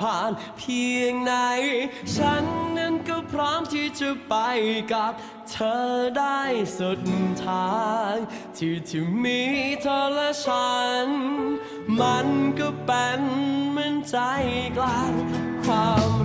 ผ่านเพียงไหน ฉันนั้นก็พร้อมที่จะไปกับเธอได้สุดทางที่ที่มีเธอและฉัน มันก็เป็นเหมือนใจกลางความ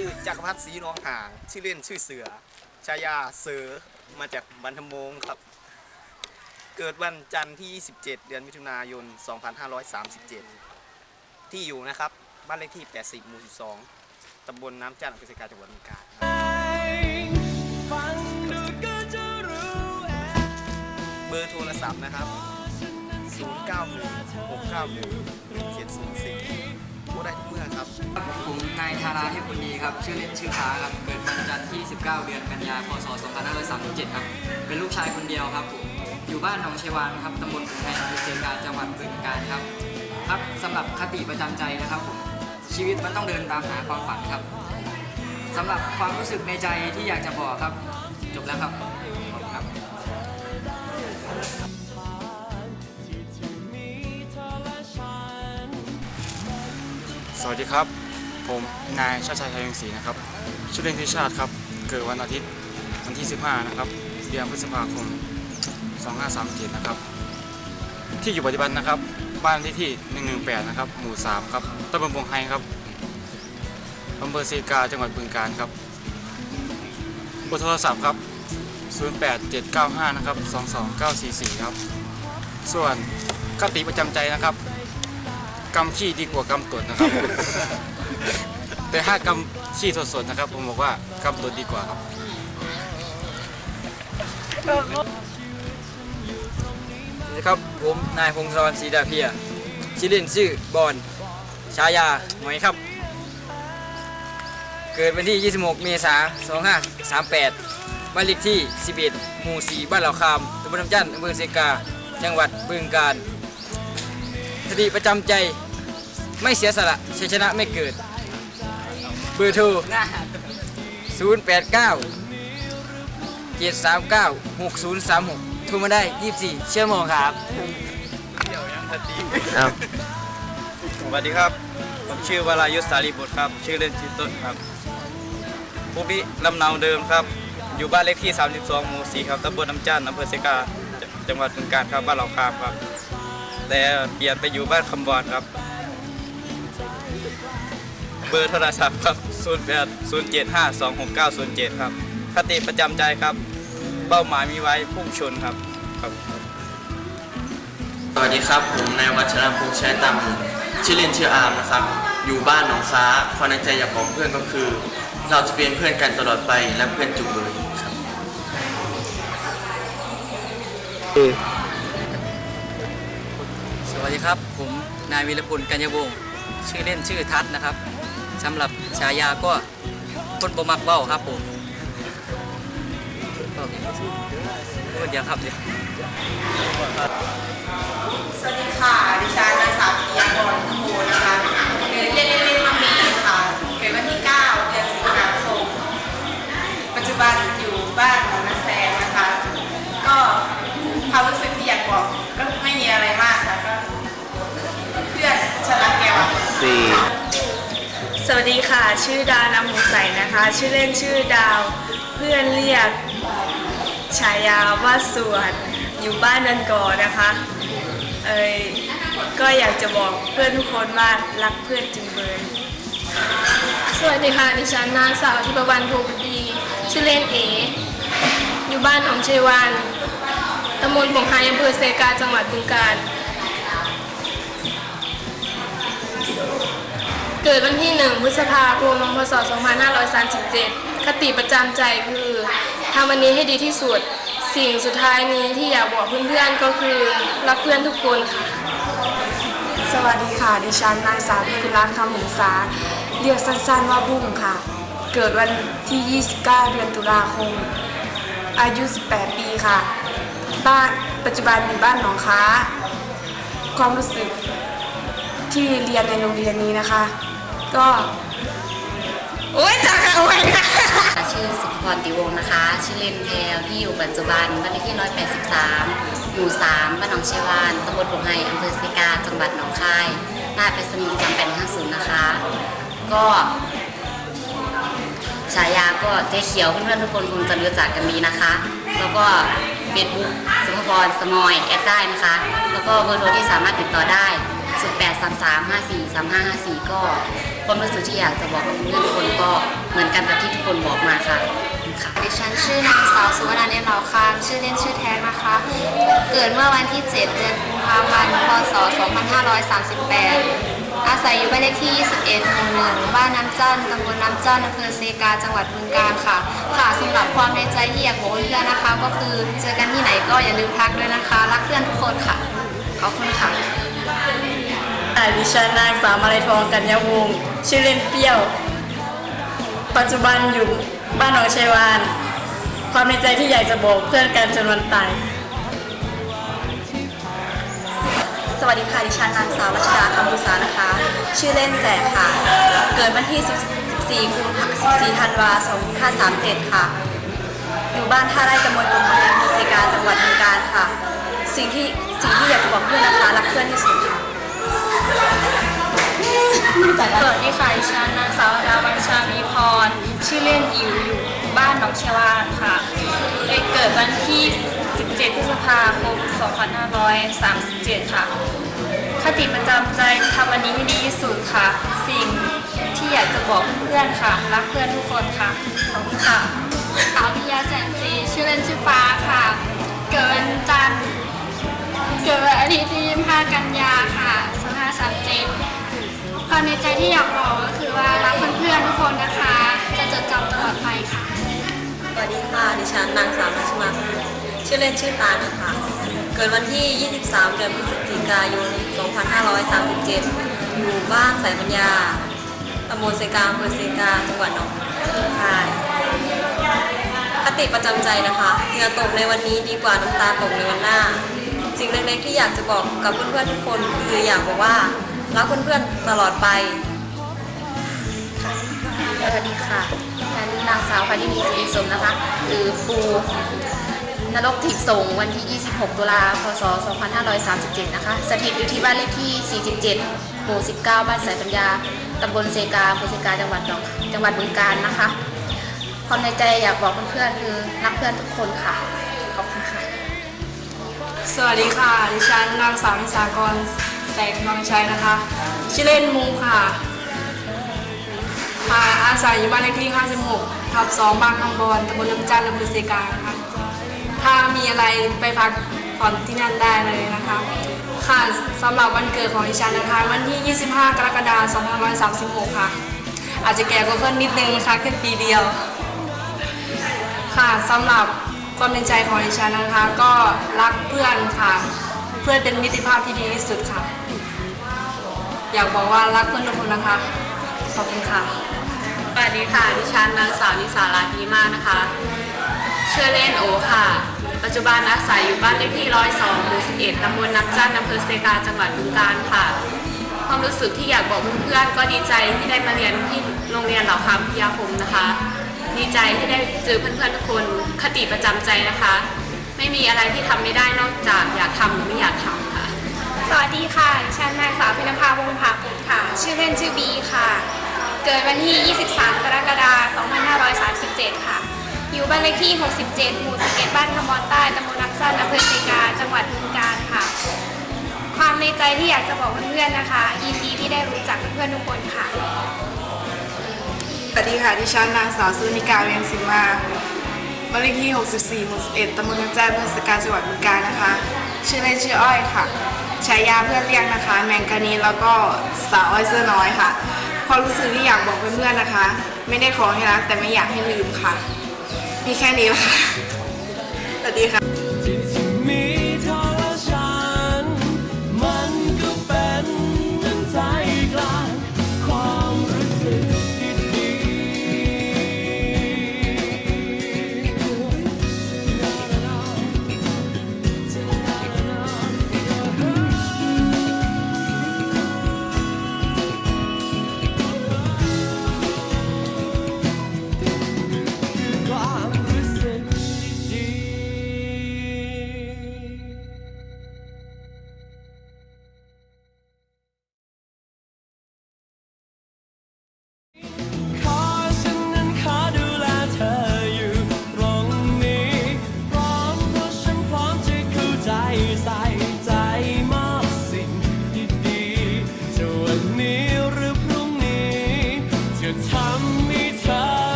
ชื่อจักรพัฒน์ศรีน้องหาง ชื่อเล่นชื่อเสือ ชายาเสือ มาจากบรนทมงครับ เกิดวันจันทร์ที่ 27 เดือนมิถุนายน 2537 ที่อยู่นะครับ บ้านเลขที่ 80 หมู่ 12 ตำบลน้ำจันทร์อำเภอสกาจังหวัดมุกดาหารเบอร์โทรศัพท์นะครับ 0 9 6 9 1 7 0 4 วได้ทุกเมื่อครับผมนายธาราเทพบุญดีครับ ชื่อเล่นชื่อฟ้าครับ เกิดวันจันทร์ที่ 19 เดือนกันยา พศ 2537 ครับ เป็นลูกชายคนเดียวครับผม อยู่บ้านหนองเชวานครับ ตำบลขุนไทยอำเภอเชียงการจังหวัดบึงกาฬครับ ครับสำหรับคติประจำใจนะครับผม ชีวิตมันต้องเดินตามหาความฝันครับสำหรับความรู้สึกในใจที่อยากจะบอกครับ จบแล้วครับ สวัสดีครับ ผมนายชาติชัยไทยยงศรีนะครับชื่อเล่นที่ชาติครับ เกิดวันอาทิตย์วันที่ 15 นะครับ เดือนพฤษภาคม 2537 นะครับ ที่อยู่ปัจจุบันนะครับ บ้านที่ที่ 118 นะครับ หมู่ 3 ครับตำบลบงไฮครับอำเภอเซกา จังหวัดบึงกาฬครับเบอร์โทรศัพท์ครับ 08795 นะครับ 22944 ครับ ส่วนคติประจำใจนะครับ กำขี้ดีกว่ากำตดนะครับ แต่ถ้ากำขี้สดๆนะครับ ผมบอกว่ากำตดดีกว่าครับสวัสดีครับผมนายพงศวรรณศรีดาเพียชื่อเล่นชื่อบอลฉายาหมอยครับ เกิดวันที่ 26 เมษายน2538บ้านเลขที่ 11 หมู่ 4 บ้านเหล่าคามตำบลน้ำจันทน์อำเภอเซกา จังหวัดบึงกาฬ สติประจำใจ ไม่เสียสละชัยชนะไม่เกิด เบอร์โทร 089 739 6036 โทรมาได้ 24ชั่วโมงครับครับสวัสดีครับ ผมชื่อวรายุทธสารีบุตรครับ ชื่อเล่นชื่อต้นครับภูมิลำเนาเดิมครับ อยู่บ้านเลขที่ 32 หมู่ 4 ครับตำบลน้ำจันทน์อำเภอเซกาจังหวัดบึงกาฬครับ บ้านเหล่าคามครับ แต่เปลี่ยนไปอยู่บ้านคำบอนครับ เบอร์โทรศัพท์ครับ 08 075 269 07 ครับ คติประจำใจครับ เป้าหมายมีไว้พุ่งชนครับครับ สวัสดีครับ ผมนายวัชรพงษ์ใช้ตามชื่อเล่นชื่ออาร์มนะครับ อยู่บ้านหนองฟ้าความในใจอยากบอกเพื่อนก็คือ เราจะเป็นเพื่อนกันตลอดไปและเพื่อนจุกเลยครับ วัสดีครับ ผมนายวิรพลกัญญาวงศ์ชื่อเล่นชื่อทัศนะครับสำหรับฉายาก็คนบ่มักเบ้าครับผมก็พูดเดียวครับเดียวสวัสดีค่ะดิฉันนางสาวปิยากรขโมนะคะ ชื่อดาวนำหมูใสนะคะ ชื่อเล่นชื่อดาวเพื่อนเรียกฉายาว่าสวดอยู่บ้านนันกอนะคะเอ้ยก็อยากจะบอกเพื่อนทุกคนว่ารักเพื่อนจึงเบยสวัสดีค่ะดิฉันนางสาวทิพวรรณภูมิดีชื่อเล่นเอ อยู่บ้านของเชวานตำบลปงไฮอำเภอเซกาจังหวัดบึงกาฬ เกิดวันที่ 1 พฤษภาคม พศ 2537 คติประจำใจคือทำวันนี้ให้ดีที่สุด สิ่งสุดท้ายนี้ที่อยากบอกเพื่อนๆ ก็คือรักเพื่อนทุกคนค่ะ สวัสดีค่ะ ดิฉันนางสาวพิคุรักษ์คำหงษา เรียกสั้นๆว่าบุ้งค่ะ เกิดวันที่ 29 เดือนตุลาคม อายุ 18 ปีค่ะ บ้านปัจจุบันอยู่บ้านหนองค้า ความรู้สึก ที่เรียนในโรงเรียนนี้นะคะ ก็โอ๊ยจากเอาไว้ค่ะชื่อสุภพรติวงศ์นะคะ ชื่อเล่นแพรวที่อยู่ปัจจุบันบ้านเลขที่ 183 หมู่ 3 บ้านหนองเชวานตำบลปงไฮอำเภอเซกา จังหวัดหนองคายหน้าไปรษณีย์จำเป็น50นะคะ ก็ฉายาก็เจ๊เขียวเพื่อนๆทุกคนคงจะรู้จักกันดีนะคะ แล้วก็เฟซบุ๊กสุภพรสมอยแอดได้นะคะ แล้วก็เบอร์โทรที่สามารถติดต่อได้ 833543554 ก็ความรู้สึกที่อยากจะบอกกับเพื่อนทุกคนก็เหมือนกันกับที่ทุกคนบอกมาค่ะค่ะดิฉันชื่อนางสาวสุวรรณเนตรเหลาคามชื่อเล่นชื่อแท้นะคะ เกิดเมื่อวันที่ 7 เดือนกุมภาพันธ์ พศ 2538 อาศัยอยู่บ้านเลขที่ 21 หมู่หนึ่งบ้านน้ำจันตำบลน้ำจันอำเภอเซกา จังหวัดบึงกาฬค่ะ ค่ะสำหรับความในใจที่อยากบอกเพื่อนนะคะ ก็คือเจอกันที่ไหนก็อย่าลืมทักด้วยนะคะ รักเพื่อนทุกคนค่ะ ขอบคุณค่ะ ดิฉันนางสาวมาลัยทองกัญญาวงศ์ชื่อเล่นเปรี้ยว ปัจจุบันอยู่บ้านหนองชัยวาน ความในใจที่อยากจะบอกเพื่อนกันจนวันตาย สวัสดีค่ะดิฉันนางสาวรัชดาคำบุษานะคะ ชื่อเล่นแต่ค่ะ เกิดวันที่ 14กุมภา14ธันวาคม2537 ค่ะ อยู่บ้านท่าไร่ตำบลกุมภาพันธ์อำเภอเซการจังหวัดบึงกาฬค่ะ สิ่งที่สิ่งที่อยากจะบอกเพื่อนนะคะรักเพื่อนที่สุดค่ะ สวัสดีค่ะดิฉันนางสาวดาวัญชามีพร ชื่อเล่นอิวอยู่บ้านหนองเชวานค่ะเกิดวันที่ 17 พฤษภาคม 2537 ค่ะ คติประจำใจทำวันนี้ให้ดีที่สุดค่ะ สิ่งที่อยากจะบอกเพื่อนๆค่ะ รักเพื่อนทุกคนค่ะ ขอบคุณค่ะสาวพิยาแสนสีชื่อเล่นชื่อฟ้าค่ะ เกิดวันจันทร์เกิดวันอาทิตย์ที่ ใจที่อยากบอกก็คือว่ารักเพื่อนๆทุกคนนะคะ จะจดจำตลอดไปค่ะ สวัสดีค่ะ ดิฉันนางสาวรัชมาชื่อเล่นชื่อตานะคะ เกิดวันที่ 23 เดือนพฤศจิกายน 2537 อยู่บ้านสายปัญญาตำบลเซกาอำเภอเซกา จังหวัดหนองคาย คติประจำใจนะคะเหงื่อตกในวันนี้ดีกว่าน้ำตาตกในวันหน้า สิ่งเล็กๆที่อยากจะบอกกับเพื่อนๆทุกคนคืออยากบอกว่า รักเพื่อนๆตลอดไปสวัสดีค่ะฉันนางสาวพานินีสิริสมนะคะ หรือปูนรกถีบส่งวันที่ 26 ตุลา พศ 2537 นะคะ สถิตอยู่ที่บ้านเลขที่ 47 หมู่ 19 บ้านสายปัญญา ตำบลเซกาอำเภอเซกา จังหวัดหนองจังหวัดบึงกาฬนะคะ ความในใจอยากบอกเพื่อนๆคือรักเพื่อนทุกคนค่ะ ขอบคุณค่ะ สวัสดีค่ะ ดิฉันนางสาวนิสากร แสงกองชัยนะคะ ชื่อเล่นมูค่ะค่ะอาศัยอยู่บ้านเลขที่ 56 ทับ 2 บางคำบอนตำบลน้ำจันทร์อำเภอเซกาค่ะ ถ้ามีอะไรไปพักผ่อนที่นั่นได้เลยนะคะ ค่ะสำหรับวันเกิดของดิฉันนะคะ วันที่ 25 กรกฎาคม 2536 ค่ะ อาจจะแก่กว่าเพื่อนนิดนึงนะคะแค่ปีเดียว ค่ะสำหรับความในใจของดิฉันนะคะ ก็รักเพื่อนค่ะ พื่อนเป็นมิตรภาพที่ดีที่สุดค่ะ อยากบอกว่ารักเพื่อนทุกคนนะคะ ขอบคุณค่ะ สวัสดีค่ะ ดิฉันนางสาวนิสาราดีมากนะคะ เชื่อเล่นโอค่ะ ปัจจุบันอาศัยอยู่บ้านเลขที่ 102หมู่11ตำบลน้ำจันทร์อำเภอเซกา จังหวัดบึงกาฬค่ะ ความรู้สึกที่อยากบอกเพื่อนๆ ก็ดีใจที่ได้มาเรียนที่โรงเรียนเหล่าคำพิยาคมนะคะ ดีใจที่ได้เจอเพื่อนๆทุกคน คติประจำใจนะคะ ไม่มีอะไรที่ทำไม่ได้นอกจากอยากทำหรือไม่อยากทำค่ะ สวัสดีค่ะดิฉันนางสาวพินภาวงศ์ภาปุค่ะ ชื่อเล่นชื่อบีค่ะ เกิดวันที่ 23 กรกฎาคม 2537 ค่ะ อยู่บ้านเลขที่ 67 หมู่ 11 บ้านคำมอนใต้ตำบลน้ำสั้นอำเภอเซกา จังหวัดบึงกาฬค่ะ ความในใจที่อยากจะบอกเพื่อนๆนะคะ ยินดีที่ได้รู้จักเพื่อนๆทุกคนค่ะ สวัสดีค่ะ ดิฉันนางสาวสุนิกาเวียงสิมา บ้านเลขที่ 64หมู่11ตำบลน้ำแจ้งอำเภอสกาจังหวัดบึงกาฬนะคะ ชื่อเล่นชื่ออ้อยค่ะฉายาเพื่อนเรียกนะคะ แมงกานีแล้วก็สาวอ้อยเสื้อน้อยค่ะความรู้สึกที่อยากบอกเพื่อนๆนะคะ ไม่ได้ขอให้รักแต่ไม่อยากให้ลืมค่ะ มีแค่นี้ละค่ะสวัสดีค่ะ